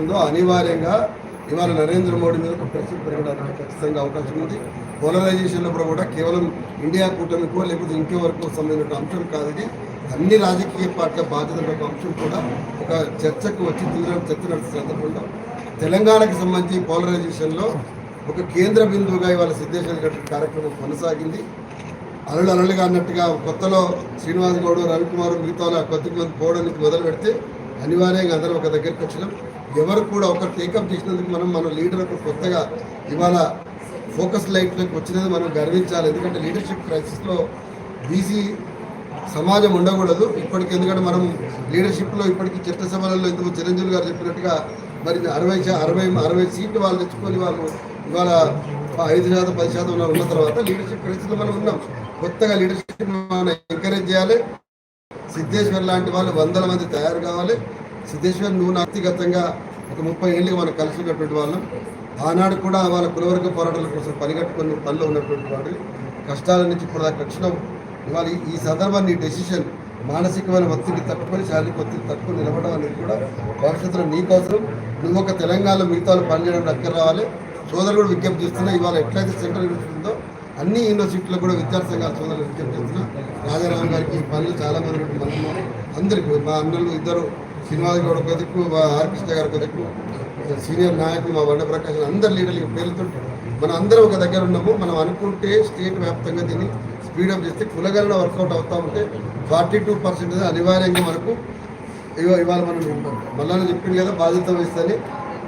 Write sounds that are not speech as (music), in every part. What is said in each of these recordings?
ఉందో అనివార్యంగా ఇవాళ నరేంద్ర మోడీ మీద ఒక ప్రెషర్ పెరగడానికి ఖచ్చితంగా అవకాశం ఉంది. పోలరైజేషన్లో కూడా కేవలం ఇండియా కూటమికో లేకపోతే ఇంకెవరకు సంబంధించిన అంశం కాదు ఇది అన్ని రాజకీయ పార్టీల బాధ్యతల ఒక అంశం కూడా ఒక చర్చకు వచ్చి తీవ్ర చర్చ నడుస్తున్న తెలంగాణకు సంబంధించి పోలరైజేషన్లో ఒక కేంద్ర బిందువుగా ఇవాళ సిద్ధేశ్వర కార్యక్రమం కొనసాగింది. అలలు అలలుగా అన్నట్టుగా కొత్తలో శ్రీనివాస్ గౌడ్ రవికుమార్ మిగతా కొద్ది మంది పోవడానికి మొదలు పెడితే అనివార్యంగా అందరం ఒక దగ్గరికి వచ్చినాం. ఎవరు కూడా ఒక టేకప్ చేసినందుకు మనం మన లీడర్లకు కొత్తగా ఇవాళ ఫోకస్ లైట్లోకి వచ్చినది మనం గర్వించాలి. ఎందుకంటే లీడర్షిప్ క్రైసిస్లో బీసీ సమాజం ఉండకూడదు. ఇప్పటికి ఎందుకంటే మనం లీడర్షిప్లో ఇప్పటికి చట్టసభలలో ఎందుకు చిరంజీవి గారు చెప్పినట్టుగా మరి అరవై అరవై అరవై సీట్లు వాళ్ళు తెచ్చుకొని వాళ్ళు ఇవాళ ఐదు శాతం పది శాతం ఉన్న తర్వాత లీడర్షిప్ క్రైసిస్లో మనం ఉన్నాం. కొత్తగా లీడర్షిప్ మనం ఎంకరేజ్ చేయాలి. సిద్ధేశ్వర్ లాంటి వాళ్ళు వందల మంది తయారు కావాలి. సిద్ధేశ్వర్ నువ్వు నా వ్యక్తిగతంగా ఒక ముప్పై ఏళ్ళుగా మనం కలిసి ఉన్నటువంటి వాళ్ళం. ఆనాడు కూడా వాళ్ళ కులవర్గ పోరాటాల కోసం పనిగట్టుకుని పనిలో ఉన్నటువంటి వాళ్ళు. కష్టాల నుంచి ఇప్పుడు దాకా వచ్చినావు ఇవాళ ఈ- సందర్భాన్ని డెసిషన్ మానసికమైన ఒత్తిడి తట్టుకొని శారీరక ఒత్తిడి తట్టుకొని నిలబడడం అనేది కూడా భవిష్యత్తులో నీకోసం నువ్వు ఒక తెలంగాణలో మిగతా వాళ్ళు పనిచేయడం దగ్గర రావాలి. సోదరులు కూడా విజ్ఞప్తి చేస్తున్నా ఇవాళ ఎట్లయితే సెంట్రల్ యూనివర్సిటీ ఉందో అన్ని యూనివర్సిటీలో కూడా విద్యార్థి సంఘాల సోదరులు విజ్ఞప్తి చేస్తున్నా. రాజారాం గారికి ఈ పనులు చాలా మంది ఉన్నట్టు మనం అందరికీ మా అన్నలు ఇద్దరు శ్రీనివాస్ గౌడ్ ఒక దిక్కు మా ఆర్ కృష్ణ గారు ఒక దిక్కు సీనియర్ నాయకులు మా బండ ప్రకాశ్ అందరు లీడర్లు పేరుతో మనం అందరం ఒక దగ్గర ఉన్నాము. మనం అనుకుంటే స్టేట్ వ్యాప్తంగా దీన్ని స్పీడప్ చేస్తే కులగణన వర్కౌట్ అవుతా ఉంటే ఫార్టీ టూ పర్సెంట్ అనివార్యంగా మనకు ఇవ- ఇవాళ మనం మళ్ళా చెప్పింది కదా బాధ్యత వహిస్తుంది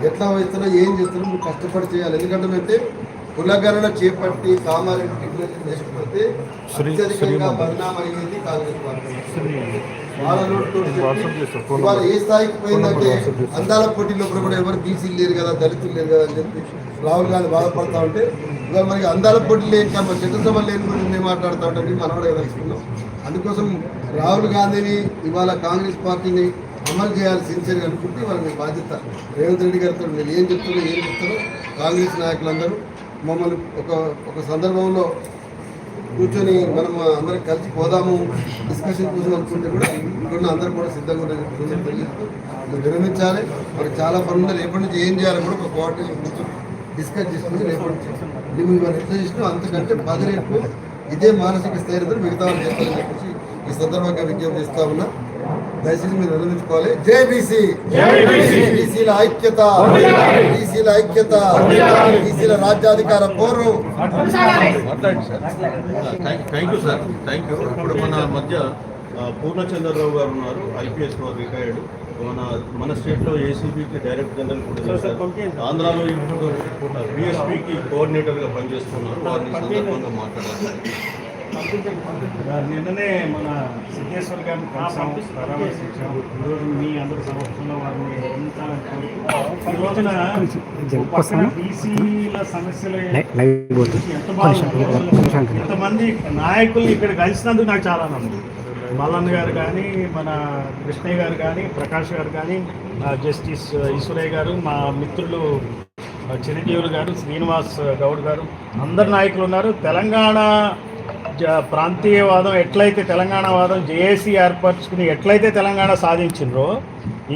ఎట్లా వహిస్తున్నా ఏం చేస్తున్నా నువ్వు కష్టపడి చేయాలి. ఎందుకంటే కులగణన చేపట్టి కామారెడ్డి డిక్లరేషన్ చేసుకుంటే అత్యధికంగా పరిణామం అయ్యేది కాంగ్రెస్ పార్టీ. వాళ్ళ ఏ స్థాయికి పోయిందంటే అందాల పోటీలో కూడా ఎవరు బీసీలు లేరు కదా దళితులు లేరు కదా అని చెప్పి రాహుల్ గాంధీ బాధపడతా ఉంటే ఇవాళ మనకి అందాల పోటీలు లేని కాబట్టి చట్టసభ లేని గురించి మేము మాట్లాడుతూ ఉంటాం మనం కూడా తెలుసుకున్నాం అందుకోసం రాహుల్ గాంధీని ఇవాళ కాంగ్రెస్ పార్టీని అమలు చేయాలి సిన్సియర్గా అనుకుంటే వాళ్ళ మీ బాధ్యత. రేవంత్ రెడ్డి గారితో నేను ఏం చెప్తున్నా ఏం చెప్తారో కాంగ్రెస్ నాయకులందరూ మమ్మల్ని ఒక ఒక సందర్భంలో కూర్చొని మనం అందరం కలిసి పోదాము డిస్కషన్ కోసం అనుకుంటే కూడా ఇక్కడున్న అందరూ కూడా సిద్ధంగా ఉన్నారు తెలియదు విరమించాలి. మరి చాలా పనులు రేపటి నుంచి ఏం చేయాలి కూడా ఒక కోఆర్డినేషన్ కూర్చొని డిస్కస్ చేసుకుని రేపటి నుంచి నువ్వు ఇవాళ ఎట్లా చేసినా అంతకంటే పది రేపు ఇదే మానసిక స్థైర్యత మిగతా వాళ్ళు చేస్తారని చెప్పేసి ఈ సందర్భంగా విజ్ఞప్తి ఇస్తా ఉన్నా. దయచేసి మీరు నిర్వహించుకోవాలి జై బీసీ బీసీల ఐక్యత. బీసీల ఐక్యత. బీసీల రాజ్యాధికార పోరు. Thank you sir. Thank you. ఇప్పుడు మన మధ్య పూర్ణచంద్రరావు గారు ఉన్నారు. IPS retired. మన మన స్టేట్లో ఏసీబీకి డైరెక్టర్ జనరల్ కూడా చేశారు ఆంధ్రాలో ఇప్పుడు బిఎస్పీకి కోఆర్డినేటర్గా పనిచేస్తున్నారు. వారిని సందర్భంగా మాట్లాడారు నిన్ననే మన సిద్ధేశ్వర్ గారిని కలిసాం పరామర్శించాం. ఈరోజు మీ అందరి సమక్షంలో వారిని ఎన్నించాలని ఈ రోజున పక్కన బీసీల సమస్యలు ఎంత బాగుంది ఇంతమంది నాయకుల్ని ఇక్కడ కలిసినందుకు నాకు చాలా ఆనందం. మల్లన్న గారు కానీ మన కృష్ణయ్య గారు కానీ ప్రకాష్ గారు కానీ జస్టిస్ ఈశ్వరయ్య గారు మా మిత్రులు చిరంజీవులు గారు శ్రీనివాస్ గౌడ్ గారు అందరు నాయకులు ఉన్నారు. తెలంగాణ ప్రాంతీయవాదం ఎట్లయితే తెలంగాణ వాదం జేఏసీ ఏర్పరచుకుని ఎట్లయితే తెలంగాణ సాధించిండ్రో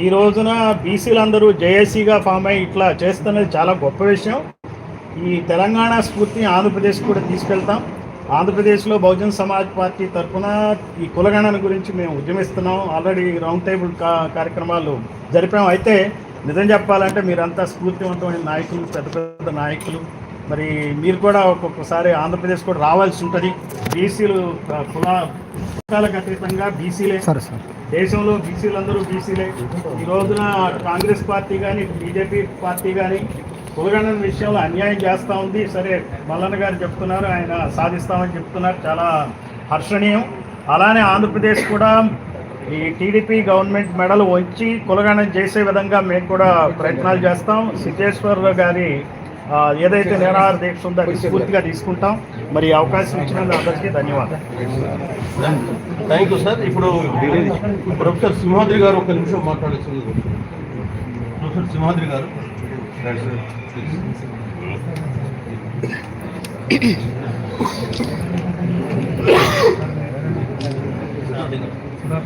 ఈ రోజున బీసీలందరూ జేఏసీగా ఫామ్ అయ్యి ఇట్లా చేస్తున్నది చాలా గొప్ప విషయం. ఈ తెలంగాణ స్ఫూర్తిని ఆంధ్రప్రదేశ్ కూడా తీసుకెళ్తాం. ఆంధ్రప్రదేశ్లో బహుజన్ సమాజ్ పార్టీ తరఫున ఈ కులగణన గురించి మేము ఉద్యమిస్తున్నాం. ఆల్రెడీ రౌండ్ టేబుల్ కా కార్యక్రమాలు జరిపాం. అయితే నిజం చెప్పాలంటే మీరంతా స్ఫూర్తివంతమైన నాయకులు పెద్ద పెద్ద నాయకులు. మరి మీరు కూడా ఒక్కొక్కసారి ఆంధ్రప్రదేశ్ కూడా రావాల్సి ఉంటుంది. బీసీలు కులాలకు అతీతంగా బీసీలే. దేశంలో బీసీలందరూ బీసీలే. ఈ రోజున కాంగ్రెస్ పార్టీ కానీ బీజేపీ పార్టీ కానీ కులగణన విషయంలో అన్యాయం చేస్తూ ఉంది. సరే మల్లన్న గారు చెప్తున్నారు ఆయన సాధిస్తామని చెప్తున్నారు. చాలా హర్షణీయం. అలానే ఆంధ్రప్రదేశ్ కూడా ఈ టీడీపీ గవర్నమెంట్ మెడలు వంచి కులగణన చేసే విధంగా మేము కూడా ప్రయత్నాలు చేస్తాం. సిద్ధేశ్వర్ గారి ఏదైతే నిరాహార దీక్ష ఉందో అది స్ఫూర్తిగా తీసుకుంటాం. మరి ఈ అవకాశం ఇచ్చినందుకు అందరికీ ధన్యవాదాలు. థ్యాంక్ యూ సార్ ఇప్పుడు ప్రొఫెసర్ సింహాద్రి గారు ఒక నిమిషం మాట్లాడాల్సింది ప్రొఫెసర్ సింహాద్రి గారు. రండి సార్,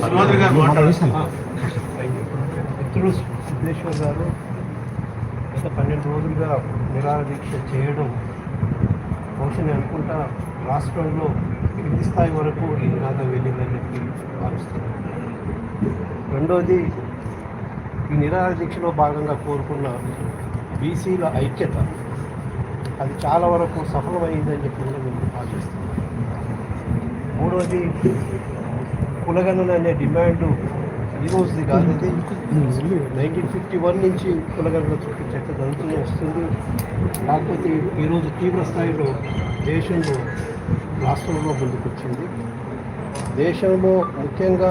సింహాద్రి గారు మాట్లాడారు మిత్రుడు సిద్ధేశ్వర్ గారు గత పన్నెండు రోజులుగా నిరాహార దీక్ష చేయడం బహుశా నేను అనుకుంటా రాష్ట్రంలో కింది స్థాయి వరకు ఈ నినాదం వెళ్ళిందని చెప్పి భావిస్తున్నాను రెండోది ఈ నిరాహార దీక్షలో భాగంగా కోరుకున్న బీసీల ఐక్యత అది చాలా వరకు సఫలమైందని చెప్పి కూడా మేము ఆశిస్తున్నాం మూడోది కులగణన అనే డిమాండ్ ఈ రోజుది కాదు. నైన్టీన్ ఫిఫ్టీ వన్ నుంచి కులగణన చుట్టూ చర్చ జరుగుతూనే వస్తుంది. కాకపోతే ఈరోజు తీవ్ర స్థాయిలో దేశంలో రాష్ట్రంలో ముందుకొచ్చింది. దేశంలో ముఖ్యంగా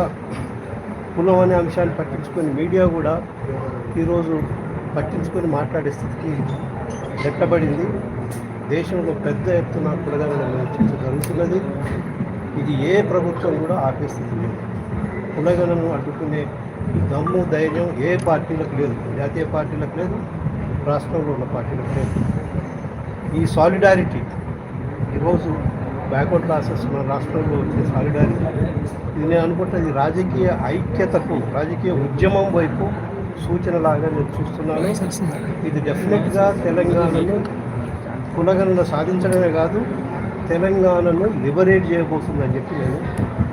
కులం అనే అంశాన్ని పట్టించుకొని మీడియా కూడా ఈరోజు పట్టించుకొని మాట్లాడే స్థితికి నెట్టబడింది. దేశంలో పెద్ద ఎత్తున కులగణన జరుగుతున్నది. ఇది ఏ ప్రభుత్వం కూడా ఆపే స్థితి లేదు. కులగణను అడ్డుకునే దమ్ము ధైర్యం ఏ పార్టీలకు లేదు. జాతీయ పార్టీలకు లేదు రాష్ట్రంలో ఉన్న పార్టీలకు లేదు. ఈ సాలిడారిటీ ఈరోజు బ్యాక్వర్డ్ క్లాసెస్ మన రాష్ట్రంలో వచ్చే సాగడానికి ఇది నేను అనుకుంటున్నది రాజకీయ ఐక్యతకు రాజకీయ ఉద్యమం వైపు సూచనలాగా నేను చూస్తున్నాను. ఇది డెఫినెట్గా తెలంగాణను కులగణన సాధించడమే కాదు తెలంగాణను లిబరేట్ చేయబోతుందని చెప్పి నేను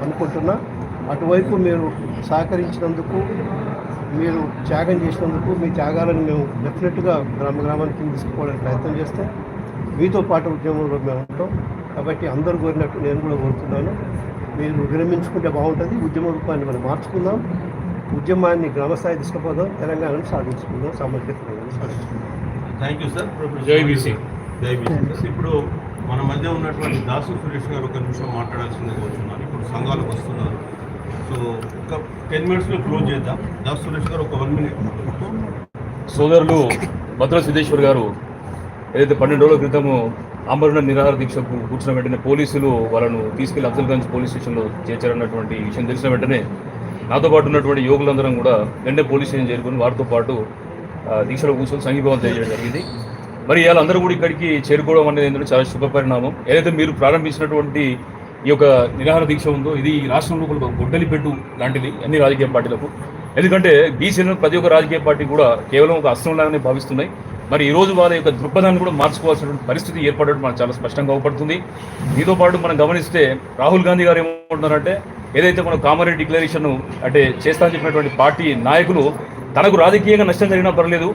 అనుకుంటున్నా. అటువైపు మీరు సహకరించినందుకు మీరు త్యాగం చేసినందుకు మీ త్యాగాలను మేము డెఫినెట్గా గ్రామ గ్రామానికి తీసుకుపోవడానికి ప్రయత్నం చేస్తాం మీతో పాటు ఉద్యమంలో మేము ఉంటాం. కాబట్టి అందరూ కోరినట్టు నేను కూడా కోరుతున్నాను. మీరు విరమించుకుంటే బాగుంటుంది. ఉద్యమ రూపాన్ని మనం మార్చుకుందాం. ఉద్యమాన్ని గ్రామస్థాయి తీసుకుపోదాం తెలంగాణను సాధించుకుందాం. సామర్థ్య తెలంగాణ సాధించుకుందాం. థ్యాంక్ యూ సార్ జై బీసీ. జై బీసీ ఇప్పుడు మన మధ్య ఉన్నటువంటి దాసు సురేష్ గారు ఒక నిమిషం మాట్లాడాల్సింది కోరుతున్నాను ఇప్పుడు సంఘాలకు వస్తున్నారు. సో ఒక టెన్ మినిట్స్లో క్లోజ్ చేద్దాం. దాసు సురేష్ గారు ఒక వన్ మినిట్ సోదరులు భద్ర సిద్ధేశ్వర్ గారు ఏదైతే పన్నెండు రోజుల క్రితము ఆమరణ నిరాహార దీక్షకు కూర్చున్న వెంటనే పోలీసులు వాళ్ళను తీసుకెళ్ళి అఫ్జల్గంజ్ పోలీస్ స్టేషన్లో చేర్చారన్నటువంటి విషయం తెలిసిన వెంటనే నాతో పాటు ఉన్నటువంటి యువకులందరం కూడా వెంటనే పోలీస్ స్టేషన్ చేరుకుని వారితో పాటు దీక్షలో కూర్చొని సంఘీభావం తెలియజేయడం జరిగింది. మరి ఇవాళ అందరూ కూడా ఇక్కడికి చేరుకోవడం అనేది ఏంటంటే చాలా శుభ పరిణామం. ఏదైతే మీరు ప్రారంభించినటువంటి ఈ యొక్క నిరాహార దీక్ష ఉందో ఇది ఈ రాష్ట్రంలో ఒక గొడ్డలి పెట్టు లాంటిది అన్ని రాజకీయ పార్టీలకు. ఎందుకంటే బీసీలను ప్రతి ఒక్క రాజకీయ పార్టీ కూడా కేవలం ఒక అస్త్రంలాగానే భావిస్తున్నాయి. మరి ఈ రోజు వాళ్ళ యొక్క దృక్పథాన్ని కూడా మార్చుకోవాల్సినటువంటి పరిస్థితి ఏర్పడడం మనకు చాలా స్పష్టంగా అవపడుతుంది. దీంతో పాటు మనం గమనిస్తే రాహుల్ గాంధీ గారు ఏమంటున్నారంటే ఏదైతే మనం కామారెడ్డి డిక్లరేషన్ అంటే చేస్తానని చెప్పినటువంటి పార్టీ నాయకులు తనకు రాజకీయంగా నష్టం జరిగినా పర్లేదు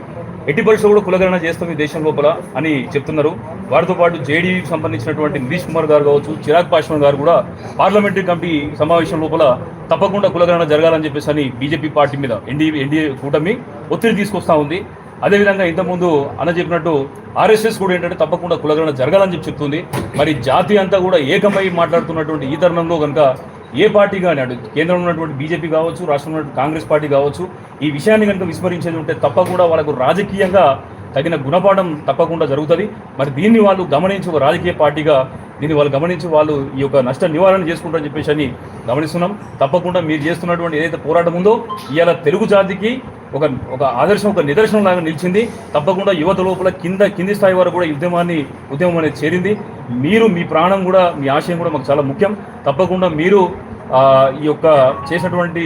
ఎట్టి పరిస్థితులు కూడా కులగణన చేస్తాం ఈ దేశం లోపల అని చెప్తున్నారు. వారితో పాటు జేడీకి సంబంధించినటువంటి నితీష్ కుమార్ గారు కావచ్చు చిరాగ్ పాస్వాన్ గారు కూడా పార్లమెంటరీ కమిటీ సమావేశం లోపల తప్పకుండా కులగణన జరగాలని చెప్పేసి అని బీజేపీ పార్టీ మీద ఎన్డీ ఎన్డీఏ కూటమి ఒత్తిడి తీసుకొస్తా ఉంది. అదేవిధంగా ఇంతకుముందు అన్న చెప్పినట్టు ఆర్ఎస్ఎస్ కూడా ఏంటంటే తప్పకుండా కులగణన జరగాలని చెప్పి చెప్తుంది. మరి జాతి అంతా కూడా ఏకమై మాట్లాడుతున్నటువంటి ఈ తరుణంలో కనుక ఏ పార్టీ కానీ అటు కేంద్రంలో ఉన్నటువంటి బీజేపీ కావచ్చు రాష్ట్రంలో ఉన్నటువంటి కాంగ్రెస్ పార్టీ కావచ్చు ఈ విషయాన్ని కనుక విస్మరించేది ఉంటే తప్పకుండా వాళ్ళకు రాజకీయంగా తగిన గుణపాఠం తప్పకుండా జరుగుతుంది. మరి దీన్ని వాళ్ళు గమనించి ఒక రాజకీయ పార్టీగా దీన్ని వాళ్ళు గమనించి వాళ్ళు ఈ యొక్క నష్ట నివారణ చేసుకుంటారని చెప్పేసి అని గమనిస్తున్నాం. తప్పకుండా మీరు చేస్తున్నటువంటి ఏదైతే పోరాటం ఉందో ఇవాళ తెలుగు జాతికి ఒక ఒక ఆదర్శం ఒక నిదర్శనం లాగా నిలిచింది. తప్పకుండా యువత లోపల కింద కింది స్థాయి వరకు కూడా ఉద్యమాన్ని ఉద్యమం అనేది చేరింది. మీరు మీ ప్రాణం కూడా మీ ఆశయం కూడా మాకు చాలా ముఖ్యం. తప్పకుండా మీరు ఈ యొక్క చేసినటువంటి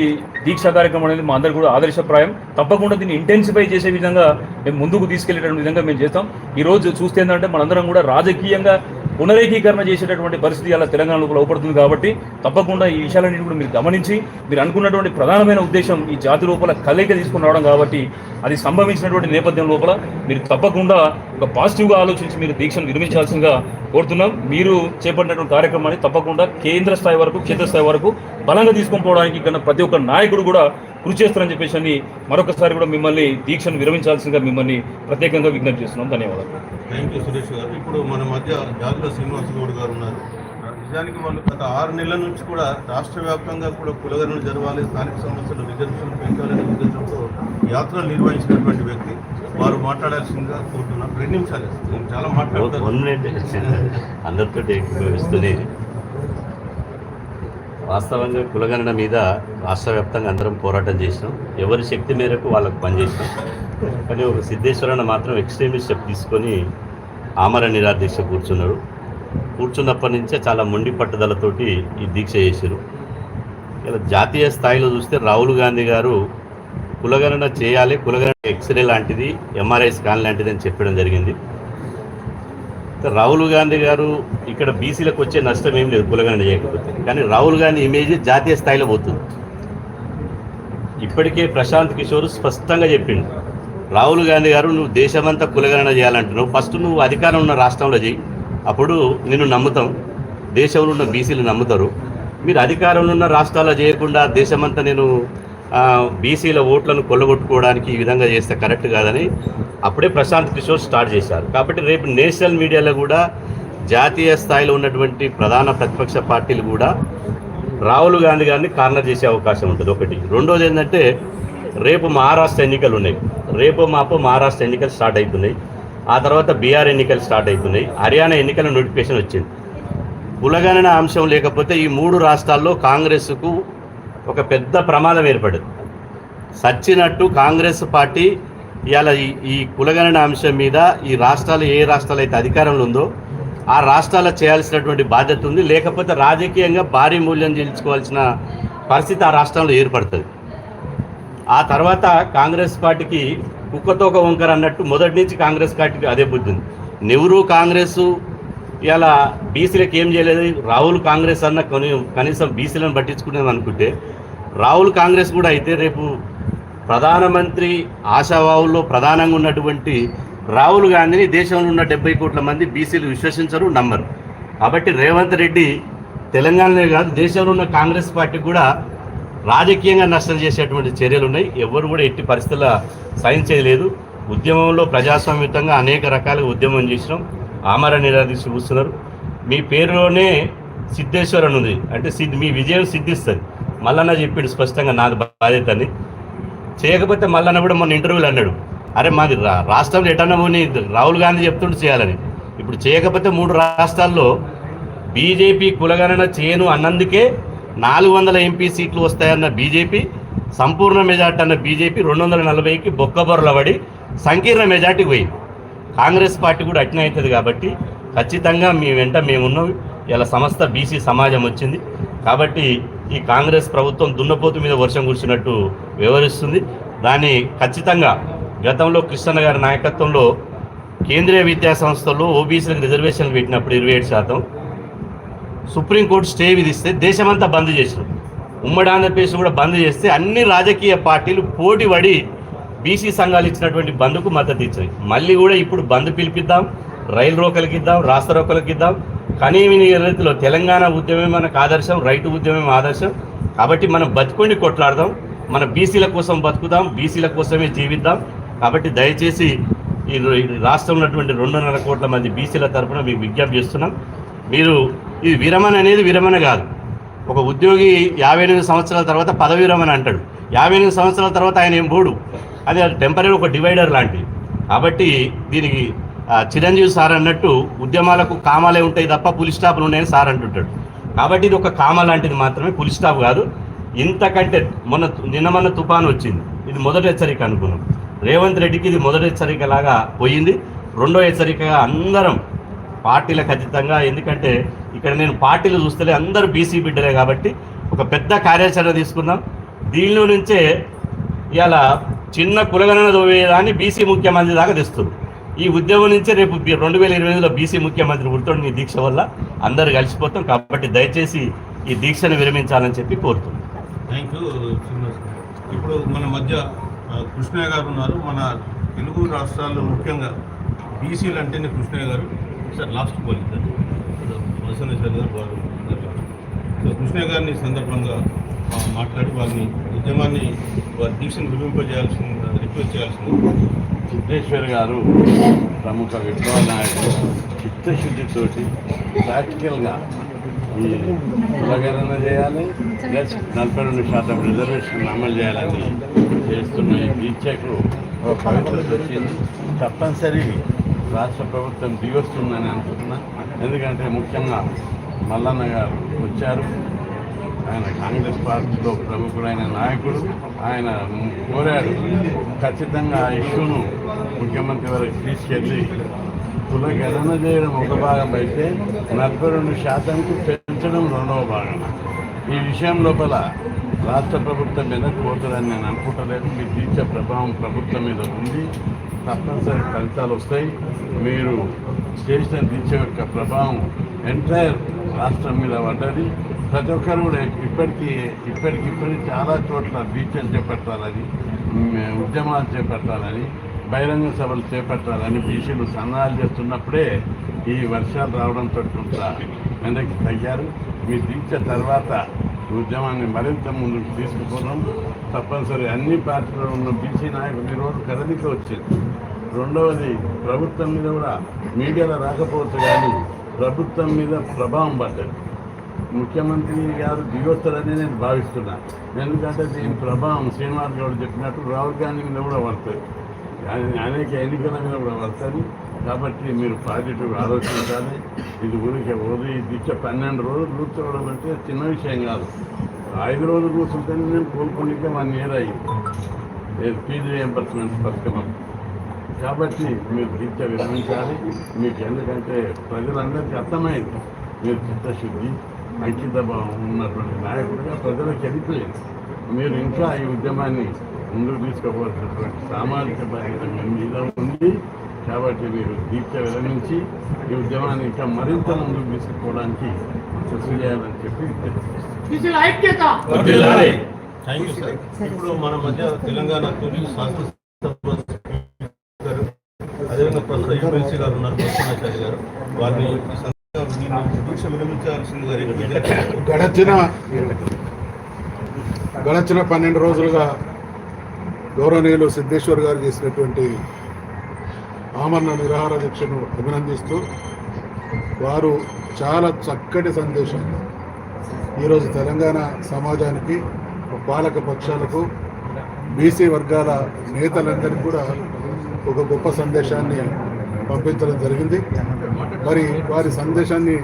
దీక్షా కార్యక్రమం అనేది మా అందరికి కూడా ఆదర్శప్రాయం. తప్పకుండా దీన్ని ఇంటెన్సిఫై చేసే విధంగా మేము ముందుకు తీసుకెళ్ళేటువంటి విధంగా మేము చేస్తాం. ఈ రోజు చూస్తే ఏంటంటే మనందరం కూడా రాజకీయంగా పునరేకీకరణ చేసేటటువంటి పరిస్థితి అలా తెలంగాణలో లోపల కాబట్టి తప్పకుండా ఈ విషయాలన్నీ కూడా మీరు గమనించి మీరు అనుకున్నటువంటి ప్రధానమైన ఉద్దేశం ఈ జాతి లోపల కలయిక తీసుకుని రావడం కాబట్టి అది సంభవించినటువంటి నేపథ్యం లోపల మీరు తప్పకుండా ఒక పాజిటివ్గా ఆలోచించి మీరు దీక్షను నిర్మించాల్సిందిగా కోరుతున్నాం. మీరు చేపట్టినటువంటి కార్యక్రమాన్ని తప్పకుండా కేంద్ర స్థాయి వరకు క్షేత్ర స్థాయి వరకు బలంగా తీసుకొని పోవడానికి ఇక్కడ ప్రతి ఒక్క నాయకుడు కూడా కృషి చేస్తారని చెప్పేసి అని మరొకసారి కూడా మిమ్మల్ని దీక్షను విరమించాల్సిందిగా మిమ్మల్ని ప్రత్యేకంగా విజ్ఞప్తి చేస్తున్నాం. ధన్యవాదాలు. థ్యాంక్ యూ సురేష్ గారు. ఇప్పుడు మన మధ్య జాతుల శ్రీనివాస్ గౌడ్ గారు ఉన్నారు. నిజానికి వాళ్ళు గత ఆరు నెలల నుంచి కూడా రాష్ట్ర వ్యాప్తంగా కూడా కులగణన జరగాలి స్థానిక సమస్యలు రిజర్వేషన్ పెంచాలనే ఉద్దేశంతో యాత్రలు నిర్వహించినటువంటి వ్యక్తి వారు మాట్లాడాల్సిందిగా కోరుతున్నాను రెండు నిమిషాలు. నేను చాలా మాట్లాడతాను. (laughs) అందరితో వాస్తవంగా కులగణన మీద రాష్ట్ర వ్యాప్తంగా అందరం పోరాటం చేసినాం. ఎవరి శక్తి మేరకు వాళ్ళకు పనిచేసినాం. కానీ ఒక సిద్ధేశ్వరన్న మాత్రం ఎక్స్ట్రీమిస్ట్ స్టెప్ తీసుకొని ఆమర నిరాదీక్ష కూర్చున్నాడు. కూర్చున్నప్పటి నుంచే చాలా మొండి పట్టుదలతోటి ఈ దీక్ష చేశారు. ఇలా జాతీయ స్థాయిలో చూస్తే రాహుల్ గాంధీ గారు కులగణన చేయాలి కులగణన ఎక్స్రే లాంటిది ఎంఆర్ఐ స్కాన్ లాంటిది అని చెప్పడం జరిగింది. రాహుల్ గాంధీ గారు ఇక్కడ బీసీలకు వచ్చే నష్టం ఏం లేదు కులగణన చేయకపోతే. కానీ రాహుల్ గాంధీ ఇమేజ్ జాతీయ స్థాయిలో పోతుంది. ఇప్పటికే ప్రశాంత్ కిషోర్ స్పష్టంగా చెప్పిండు. రాహుల్ గాంధీ గారు నువ్వు దేశమంతా కులగణన చేయాలంటున్నావు. ఫస్ట్ నువ్వు అధికారం ఉన్న రాష్ట్రంలో చేయి అప్పుడు నిన్ను నమ్ముతాం. దేశంలో ఉన్న బీసీలు నమ్ముతారు. మీరు అధికారంలో ఉన్న రాష్ట్రాల్లో చేయకుండా దేశమంతా నేను బీసీల ఓట్లను కొల్లగొట్టుకోవడానికి ఈ విధంగా చేస్తే కరెక్ట్ కాదని అప్పుడే ప్రశాంత్ కిషోర్ స్టార్ట్ చేశారు. కాబట్టి రేపు నేషనల్ మీడియాలో కూడా జాతీయ స్థాయిలో ఉన్నటువంటి ప్రధాన ప్రతిపక్ష పార్టీలు కూడా రాహుల్ గాంధీ గారిని కార్నర్ చేసే అవకాశం ఉంటుంది. ఒకటి. రెండోది ఏంటంటే రేపు మహారాష్ట్ర ఎన్నికలు ఉన్నాయి. రేపు మాపు మహారాష్ట్ర ఎన్నికలు స్టార్ట్ అవుతున్నాయి. ఆ తర్వాత బీఆర్ ఎన్నికలు స్టార్ట్ అవుతున్నాయి. హర్యానా ఎన్నికల నోటిఫికేషన్ వచ్చింది. కులగణన అంశం లేకపోతే ఈ మూడు రాష్ట్రాల్లో కాంగ్రెస్కు ఒక పెద్ద ప్రమాదం ఏర్పడింది. సచ్చినట్టు కాంగ్రెస్ పార్టీ ఇవాళ ఈ ఈ కులగణన అంశం మీద ఈ రాష్ట్రాలు ఏ రాష్ట్రాలు అయితే అధికారంలో ఉందో ఆ రాష్ట్రాలు చేయాల్సినటువంటి బాధ్యత ఉంది. లేకపోతే రాజకీయంగా భారీ మూల్యం చెల్లించుకోవాల్సిన పరిస్థితి ఆ రాష్ట్రంలో ఏర్పడుతుంది. ఆ తర్వాత కాంగ్రెస్ పార్టీకి కుక్కతోక వంకర అన్నట్టు మొదటి నుంచి కాంగ్రెస్ పార్టీకి అదే బుద్ధి ఉంది. నెహ్రూ కాంగ్రెస్ ఇలా బీసీలకు ఏం చేయలేదు? రాహుల్ కాంగ్రెస్ అన్న కొని కనీసం బీసీలను పట్టించుకునేది అనుకుంటే రాహుల్ కాంగ్రెస్ కూడా అయితే రేపు ప్రధానమంత్రి ఆశావాహుల్లో ప్రధానంగా ఉన్నటువంటి రాహుల్ గాంధీని దేశంలో ఉన్న డెబ్బై కోట్ల మంది బీసీలు విశ్వసించరు నమ్మరు. కాబట్టి రేవంత్ రెడ్డి తెలంగాణలో కాదు దేశంలో ఉన్న కాంగ్రెస్ పార్టీ కూడా రాజకీయంగా నష్టం చేసేటువంటి చర్యలు ఉన్నాయి. ఎవరు కూడా ఎట్టి పరిస్థితుల సహించేయలేదు ఉద్యమంలో ప్రజాస్వామ్యుతంగా అనేక రకాలుగా ఉద్యమం చేసినాం. ఆమరణ నిరాదీక్ష చూస్తున్నారు. మీ పేరులోనే సిద్ధేశ్వర్ అని ఉంది. అంటే సిద్ధి మీ విజయం సిద్ధిస్తుంది. మల్లన్న చెప్పిండు స్పష్టంగా నాది బాధ్యత అని చేయకపోతే మల్లన్న కూడా మొన్న ఇంటర్వ్యూలు అన్నాడు. అరే మాది రా రాష్ట్రంలో ఎటన్నా పోనీ రాహుల్ గాంధీ చెప్తుంటే చేయాలని. ఇప్పుడు చేయకపోతే మూడు రాష్ట్రాల్లో బీజేపీ కులగణన చేయను అన్నందుకే నాలుగు వందల ఎంపీ సీట్లు వస్తాయన్న బీజేపీ సంపూర్ణ మెజార్టీ అన్న బీజేపీ రెండు వందల నలభైకి బొక్కబొరలబడి సంకీర్ణ మెజార్టీకి పోయింది. కాంగ్రెస్ పార్టీ కూడా అట్నే అవుతుంది కాబట్టి ఖచ్చితంగా మీ వెంట మేమున్నాం. ఇలా సమస్త బీసీ సమాజం వచ్చింది. కాబట్టి ఈ కాంగ్రెస్ ప్రభుత్వం దున్నపోతు మీద వర్షం కురిచినట్టు వ్యవహరిస్తుంది దాన్ని ఖచ్చితంగా గతంలో కృష్ణన్న గారి నాయకత్వంలో కేంద్రీయ విద్యా సంస్థల్లో ఓబీసీలకు రిజర్వేషన్లు పెట్టినప్పుడు ఇరవై ఏడు శాతం. సుప్రీంకోర్టు స్టే విధిస్తే దేశమంతా బంద్ చేసినాం. ఉమ్మడి ఆంధ్రప్రదేశ్ కూడా బంద్ చేస్తే అన్ని రాజకీయ పార్టీలు పోటీ పడి బీసీ సంఘాలు ఇచ్చినటువంటి బంద్కు మద్దతు ఇచ్చాయి. మళ్ళీ కూడా ఇప్పుడు బంద్ పిలిపిద్దాం రైలు రోకలకి ఇద్దాం రాష్ట్ర రోకలకి ఇద్దాం. కనీవిని రీతిలో తెలంగాణ ఉద్యమే మనకు ఆదర్శం రైతు ఉద్యమం ఆదర్శం. కాబట్టి మనం బతుకుండి కొట్లాడదాం మన బీసీల కోసం బతుకుదాం బీసీల కోసమే జీవిద్దాం. కాబట్టి దయచేసి ఈ రాష్ట్రంలో ఉన్నటువంటి రెండున్నర కోట్ల మంది బీసీల తరఫున మీకు విజ్ఞప్తి చేస్తున్నాం. మీరు ఇది విరమణ అనేది విరమణ కాదు. ఒక ఉద్యోగి యాభై ఎనిమిది సంవత్సరాల తర్వాత పదవి విరమణ అంటాడు. యాభై ఎనిమిది సంవత్సరాల తర్వాత ఆయన ఏం పోడు అది టెంపరీ ఒక డివైడర్ లాంటిది. కాబట్టి దీనికి చిరంజీవి సార్ అన్నట్టు ఉద్యమాలకు కామాలే ఉంటాయి తప్ప పులి స్టాపులు ఉన్నాయని సార్ అంటుంటాడు. కాబట్టి ఇది ఒక కామ లాంటిది మాత్రమే పులి స్టాప్ కాదు. ఇంతకంటే మొన్న నిన్న మొన్న తుఫాను వచ్చింది. ఇది మొదటి హెచ్చరిక అనుకున్నాం. రేవంత్ రెడ్డికి ఇది మొదటి హెచ్చరిక లాగా పోయింది. రెండో హెచ్చరికగా అందరం పార్టీల ఖచ్చితంగా ఎందుకంటే ఇక్కడ నేను పార్టీలు చూస్తలే అందరూ బీసీ బిడ్డలే కాబట్టి ఒక పెద్ద కార్యాచరణ తీసుకుందాం. దీనిలో నుంచే ఇవాళ చిన్న కులగణన దోవేదాన్ని బీసీ ముఖ్యమంత్రి దాకా తెస్తుంది. ఈ ఉద్యమం నుంచే రేపు రెండు వేల ఇరవై ఎనిమిదిలో బీసీ ముఖ్యమంత్రి గుర్తుండి దీక్ష వల్ల అందరు కలిసిపోతాం. కాబట్టి దయచేసి ఈ దీక్షను విరమించాలని చెప్పి కోరుతున్నాం. థ్యాంక్ యూ ఇప్పుడు మన మధ్య కృష్ణయ్య గారు ఉన్నారు. మన తెలుగు రాష్ట్రాల్లో ముఖ్యంగా బీసీలు అంటేనే కృష్ణయ్య గారు. సార్ లాస్ట్ పోలిస్తారు వసంతేశ్వర గారు వారు కృష్ణయ్య గారిని సందర్భంగా మాట్లాడి వారిని ఉద్యమాన్ని వారి దీక్షను విభింపజేయాల్సింది రిక్వెస్ట్ చేయాల్సింది సిద్ధేశ్వర్ గారు ప్రముఖ విప్లవ నాయకుడు. చిత్తశుద్ధితోటి ప్రాక్టికల్గా ఈ చేయాలి. ప్లస్ నలభై రెండు శాతం రిజర్వేషన్ అమలు చేయాలని చేస్తున్న ఈ దీక్షకు ఒక పవిత్రత వచ్చింది తప్పనిసరి రాష్ట్ర ప్రభుత్వం దిగొస్తుందని అనుకుంటున్నా. ఎందుకంటే ముఖ్యంగా మల్లన్న గారు వచ్చారు. ఆయన కాంగ్రెస్ పార్టీలో ప్రముఖుడైన నాయకుడు ఆయన కోరాడు. ఖచ్చితంగా ఆ ఇష్యూను ముఖ్యమంత్రి వరకు తీసుకెళ్ళి కుల గణన చేయడం ఒక భాగం అయితే నలభై రెండు శాతంకు పెంచడం రెండవ భాగం. ఈ విషయం లోపల రాష్ట్ర ప్రభుత్వం మీద కోతలని నేను అనుకుంటలేదు. మీ తీర్చే ప్రభావం ప్రభుత్వం మీద ఉంది. తప్పనిసరి ఫలితాలు వస్తాయి. మీరు చేసిన దీక్ష యొక్క ప్రభావం ఎంటైర్ రాష్ట్రం మీద పడ్డది. ప్రతి ఒక్కరు కూడా ఇప్పటికీ ఇప్పటికిప్పటికి చాలా చోట్ల దీక్షలు చేపట్టాలని ఉద్యమాలు చేపట్టాలని బహిరంగ సభలు చేపట్టాలని బీసీలు సన్నాహాలు చేస్తున్నప్పుడే ఈ వర్షాలు రావడంతో కొంత వెనక్కి తగ్గారు. మీ దీక్ష తర్వాత ఉద్యమాన్ని మరింత ముందుకు తీసుకుపోవడం తప్పనిసరి అన్ని పార్టీలో ఉన్న బీసీ నాయకులు ఈరోజు కదలిక వచ్చింది. రెండవది ప్రభుత్వం మీద కూడా మీడియాలో రాకపోవచ్చు కానీ ప్రభుత్వం మీద ప్రభావం పడ్డది. ముఖ్యమంత్రి గారు దిగొస్తారని నేను భావిస్తున్నా. ఎందుకంటే దీని ప్రభావం శ్రీనివాస్ గౌడ్ చెప్పినట్టు రాహుల్ గాంధీ మీద కూడా పడుతుంది. అనేక ఎన్నికల మీద కూడా పడుతుంది. కాబట్టి మీరు పాజిటివ్ ఆలోచించాలి. ఇది గురించి ఓది దీక్ష పన్నెండు రోజులు కూర్చోవడం అంటే చిన్న విషయం కాదు. ఐదు రోజులు కూర్చుంటేనే నేను కోలుకోనికే వన్ ఇయర్ అయ్యింది. ఫీజు రియంబర్స్మెంట్ పథకం కాబట్టి మీరు దీక్ష విరమించాలి. మీకు ఎందుకంటే ప్రజలందరికీ అర్థమైంది. మీరు చిత్తశుద్ధి అంకిత భావం ఉన్నటువంటి నాయకుడిగా ప్రజలకు వెళ్ళిపోయింది మీరు ఇంకా ఈ ఉద్యమాన్ని ముందుకు తీసుకోవాల్సినటువంటి సామాజిక బాధ్యత మీ మీద ఉంది. కాబట్టి మీరు దీక్ష విరమించి ఈ ఉద్యమాన్ని ఇంకా మరింత ముందుకు తీసుకుపోవడానికి కృషి చేయాలని చెప్పి ఇప్పుడు మన మధ్య తెలంగాణ శాసనసభ అదేవిధంగా ప్రస్తుత ఎమ్మెల్సీ గారు ఉన్నారు కృష్ణాచార్య గారు. వారిని దీక్ష విరమించాల్సిందిగా గడచిన గడచిన పన్నెండు రోజులుగా గౌరవనీయులు సిద్ధేశ్వర్ గారు చేసినటువంటి ఆమరణ నిరాహార దీక్షను అభినందిస్తూ వారు చాలా చక్కటి సందేశం. ఈరోజు తెలంగాణ సమాజానికి పాలక పక్షాలకు బీసీ వర్గాల నేతలందరికీ కూడా ఒక గొప్ప సందేశాన్ని పంపించడం జరిగింది. మరి వారి సందేశాన్ని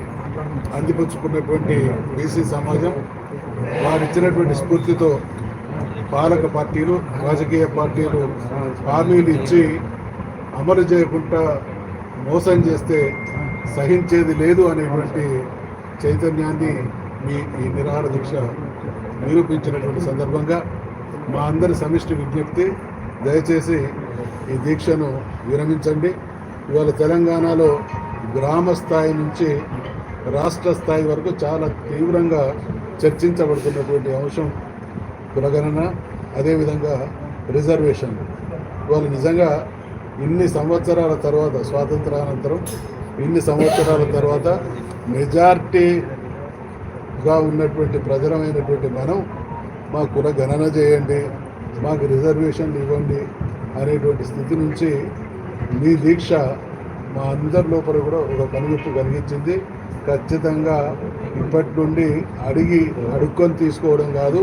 అందిపుచ్చుకున్నటువంటి బీసీ సమాజం వారు ఇచ్చినటువంటి స్ఫూర్తితో పాలక పార్టీలు రాజకీయ పార్టీలు హామీలు ఇచ్చి అమలు చేయకుండా మోసం చేస్తే సహించేది లేదు అనేటువంటి చైతన్యాన్ని మీ ఈ నిరాహార దీక్ష నిరూపించినటువంటి సందర్భంగా మా అందరి సమిష్టి విజ్ఞప్తి దయచేసి ఈ దీక్షను విరమించండి. ఇవాళ తెలంగాణలో గ్రామ స్థాయి నుంచి రాష్ట్ర స్థాయి వరకు చాలా తీవ్రంగా చర్చించబడుతున్నటువంటి అంశం కులగణన అదేవిధంగా రిజర్వేషన్. ఇవాళ నిజంగా ఇన్ని సంవత్సరాల తర్వాత స్వాతంత్రానంతరం ఇన్ని సంవత్సరాల తర్వాత మెజార్టీగా ఉన్నటువంటి ప్రజలమైనటువంటి మనం మా కుల గణన చేయండి మాకు రిజర్వేషన్లు ఇవ్వండి అనేటువంటి స్థితి నుంచి మీ దీక్ష మా అందరి లోపల కూడా ఒక కనువిప్పు కలిగించింది. ఖచ్చితంగా ఇప్పటి నుండి అడిగి అడుక్కొని తీసుకోవడం కాదు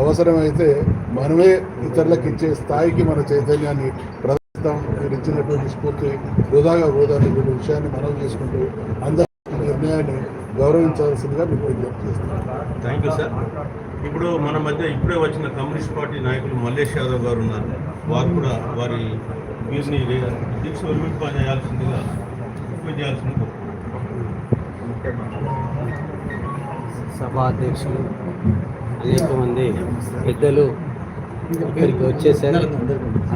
అవసరమైతే మనమే ఇతరులకు ఇచ్చే స్థాయికి మన చైతన్యాన్ని ప్రదర్శిస్తాం. మీరు ఇచ్చినటువంటి స్ఫూర్తి వృధాగా పోదనేటువంటి విషయాన్ని మనం చేసుకుంటూ అందరి నిర్ణయాన్ని గౌరవించాల్సిందిగా మీకు విజ్ఞప్తి చేస్తాం థ్యాంక్ యూ సార్ ఇప్పుడు మన మధ్య ఇప్పుడే వచ్చిన కమ్యూనిస్ట్ పార్టీ నాయకులు మల్లేష్ యాదవ్ గారు ఉన్నారు. వారు కూడా వారి వీరిని దీక్ష విరమింప చేయాల్సిందిగా రిక్వెస్ట్ చేయాల్సిందిగా సభా అధ్యక్షులు అనేక మంది పెద్దలు ఇక్కడికి వచ్చేసారు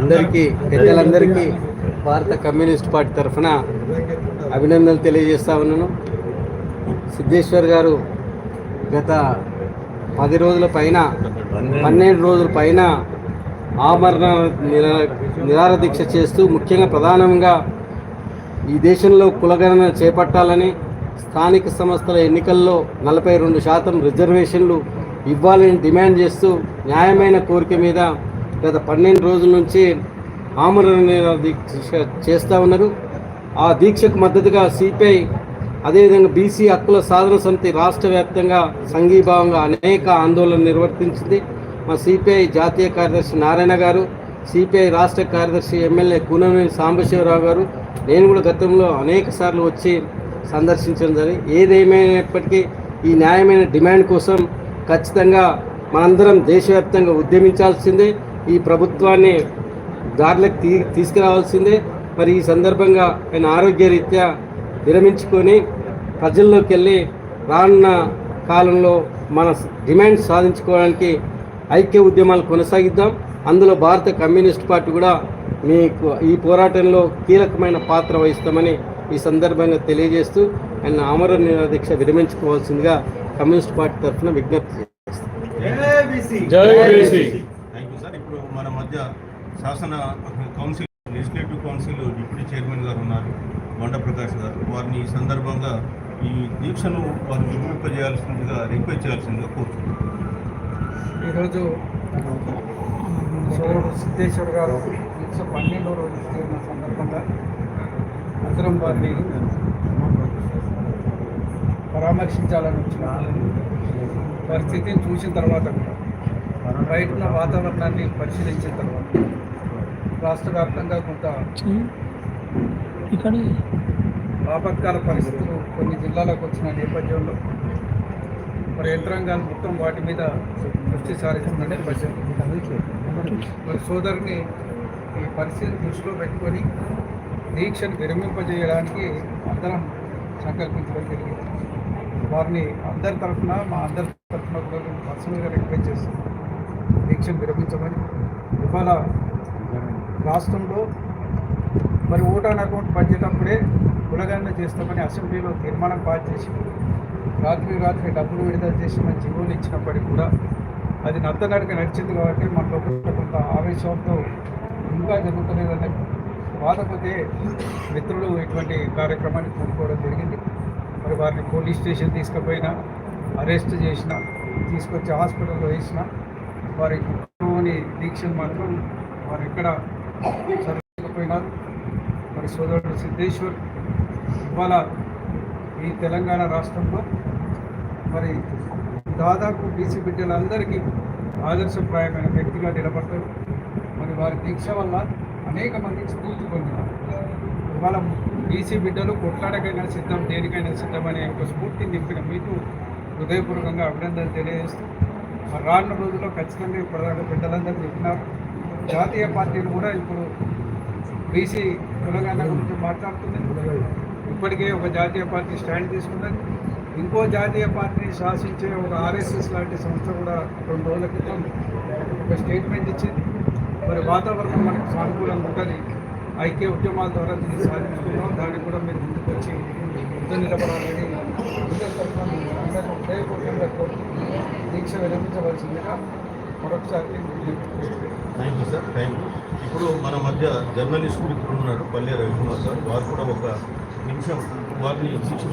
అందరికీ పెద్దలందరికీ భారత కమ్యూనిస్ట్ పార్టీ తరఫున అభినందనలు తెలియజేస్తా ఉన్నాను. సిద్ధేశ్వర్ గారు గత పది రోజుల పైన పన్నెండు రోజుల పైన ఆమరణ నిరా నిరార దీక్ష చేస్తూ ముఖ్యంగా ప్రధానంగా ఈ దేశంలో కులగణన చేపట్టాలని స్థానిక సంస్థల ఎన్నికల్లో నలభై రెండు శాతం రిజర్వేషన్లు ఇవ్వాలని డిమాండ్ చేస్తూ న్యాయమైన కోరిక మీద గత పన్నెండు రోజుల నుంచి ఆమరణ దీక్ష చేస్తూ ఉన్నారు. ఆ దీక్షకు మద్దతుగా సిపిఐ అదేవిధంగా బీసీ హక్కుల సాధన సమితి రాష్ట్ర వ్యాప్తంగా సంఘీభావంగా అనేక ఆందోళనలు నిర్వర్తించింది. మా సిపిఐ జాతీయ కార్యదర్శి నారాయణ గారు సిపిఐ రాష్ట్ర కార్యదర్శి ఎమ్మెల్యే కూనమేని సాంబశివరావు గారు నేను కూడా గతంలో అనేక సార్లు వచ్చి సందర్శించడం జరిగింది. ఏదేమైనప్పటికీ ఈ న్యాయమైన డిమాండ్ కోసం ఖచ్చితంగా మనందరం దేశవ్యాప్తంగా ఉద్యమించాల్సిందే. ఈ ప్రభుత్వాన్ని దారిలోకి తీ తీసుకురావాల్సిందే. మరి ఈ సందర్భంగా ఆయన ఆరోగ్యరీత్యా విరమించుకొని ప్రజల్లోకి వెళ్ళి రానున్న కాలంలో మన డిమాండ్ సాధించుకోవడానికి ఐక్య ఉద్యమాలు కొనసాగిద్దాం. అందులో భారత కమ్యూనిస్ట్ పార్టీ కూడా మీకు ఈ పోరాటంలో కీలకమైన పాత్ర వహిస్తామని ఈ సందర్భంగా తెలియజేస్తూ ఆయన ఆమర నిరాదీక్ష విరమించుకోవాల్సిందిగా కమ్యూనిస్ట్ పార్టీ తరఫున విజ్ఞప్తి చేస్తాం జై బీసీ థ్యాంక్ యూ సార్ ఇప్పుడు మన మధ్య శాసన council legislative council deputy chairman గారు ఉన్నారు. బండ ప్రకాష్ గారు వారిని ఈ సందర్భంగా ఈ దీక్షను వారు విరమింపజేయాల్సిందిగా రిక్వెస్ట్ చేయాల్సిందిగా కోరుతున్నాను ఈరోజు సోదరుడు సిద్ధేశ్వర్ గారు దీక్ష పన్నెండో రోజు చేరిన సందర్భంగా అందరం వారిని పరామర్శించాలని వచ్చిన పరిస్థితిని చూసిన తర్వాత కూడా బయట ఉన్న వాతావరణాన్ని పరిశీలించిన తర్వాత రాష్ట్ర వ్యాప్తంగా కొంత ఆపత్కాల పరిస్థితులు కొన్ని జిల్లాలకు వచ్చిన నేపథ్యంలో మరి యంత్రాంగాలు మొత్తం వాటి మీద దృష్టి సారిస్తున్న నేపథ్యం మరి సోదరుని ఈ పరిస్థితిని దృష్టిలో పెట్టుకొని దీక్షను విరమింపజేయడానికి అందరం సంకల్పించడం జరిగింది. వారిని అందరి తరఫున మా అందరి తరఫున కూడా పర్సనల్గా రిక్వెస్ట్ చేస్తాం దీక్షను విరమించమని. ఇవాళ రాష్ట్రంలో మరి ఓటాన్ అకౌంట్ పంచేటప్పుడే అప్పుడే కులగణన చేస్తామని అసెంబ్లీలో తీర్మానం పాస్ చేసి రాత్రి రాత్రి డబ్బులు విడుదల చేసి మన జీవోలు ఇచ్చినప్పటికీ కూడా అది నత్తనడక నడిచింది కాబట్టి మన లోపల కొంత ఆవేశంతో ఇంకా జరుగుతలేదనే బాధపోతే మిత్రులు ఇటువంటి కార్యక్రమాన్ని పూనుకోవడం జరిగింది. మరి వారిని పోలీస్ స్టేషన్ తీసుకుపోయినా అరెస్ట్ చేసిన తీసుకొచ్చి హాస్పిటల్లో వేసిన వారి కుటుంబని దీక్షను మాత్రం వారు ఎక్కడ సరిపోయినారు మరి సోదరుడు సిద్ధేశ్వర్ ఇవాళ ఈ తెలంగాణ రాష్ట్రంలో మరి దాదాపు బీసీ బిడ్డలందరికీ ఆదర్శప్రాయమైన వ్యక్తిగా నిలబడతారు. మరి వారి దీక్ష వల్ల అనేక మంది స్ఫూర్తి పొందినారు ఇవాళ బీసీ బిడ్డలు కొట్లాడకైనా సిద్ధం దేనికైనా సిద్ధం అనే ఒక స్ఫూర్తిని నింపిన మీకు హృదయపూర్వకంగా అభినందనలు తెలియజేస్తూ మరి రానున్న రోజుల్లో ఖచ్చితంగా ఇప్పుడు బిడ్డలందరూ చెప్పినారు. జాతీయ పార్టీలు కూడా ఇప్పుడు బీసీ తెలంగాణ గురించి మాట్లాడుతుంది. ఇప్పటికే ఒక జాతీయ పార్టీ స్టాండ్ తీసుకున్నది. ఇంకో జాతీయ పార్టీని శాసించే ఒక ఆర్ఎస్ఎస్ లాంటి సంస్థ కూడా రెండు రోజుల క్రితం ఒక స్టేట్మెంట్ ఇచ్చింది. మరి వాతావరణం మనకు సానుకూలంగా ఉంటుంది ఐక్య ఉద్యమాల ద్వారా దీన్ని సాధించుకున్నాం. దానికి కూడా మీరు ముందుకు వచ్చి యుద్ధ నిలబడాలని హృదయపూర్వకంగా దీక్ష విరమించవలసిందిగా మరొకసారి thank you sir thank you ఇప్పుడు మన మధ్య జర్నలిస్ట్ ఇప్పుడు ఉన్నారు పల్లె రవికుమార్ సార్. వారు కూడా ఒక నిమిషం వారిని శిక్ష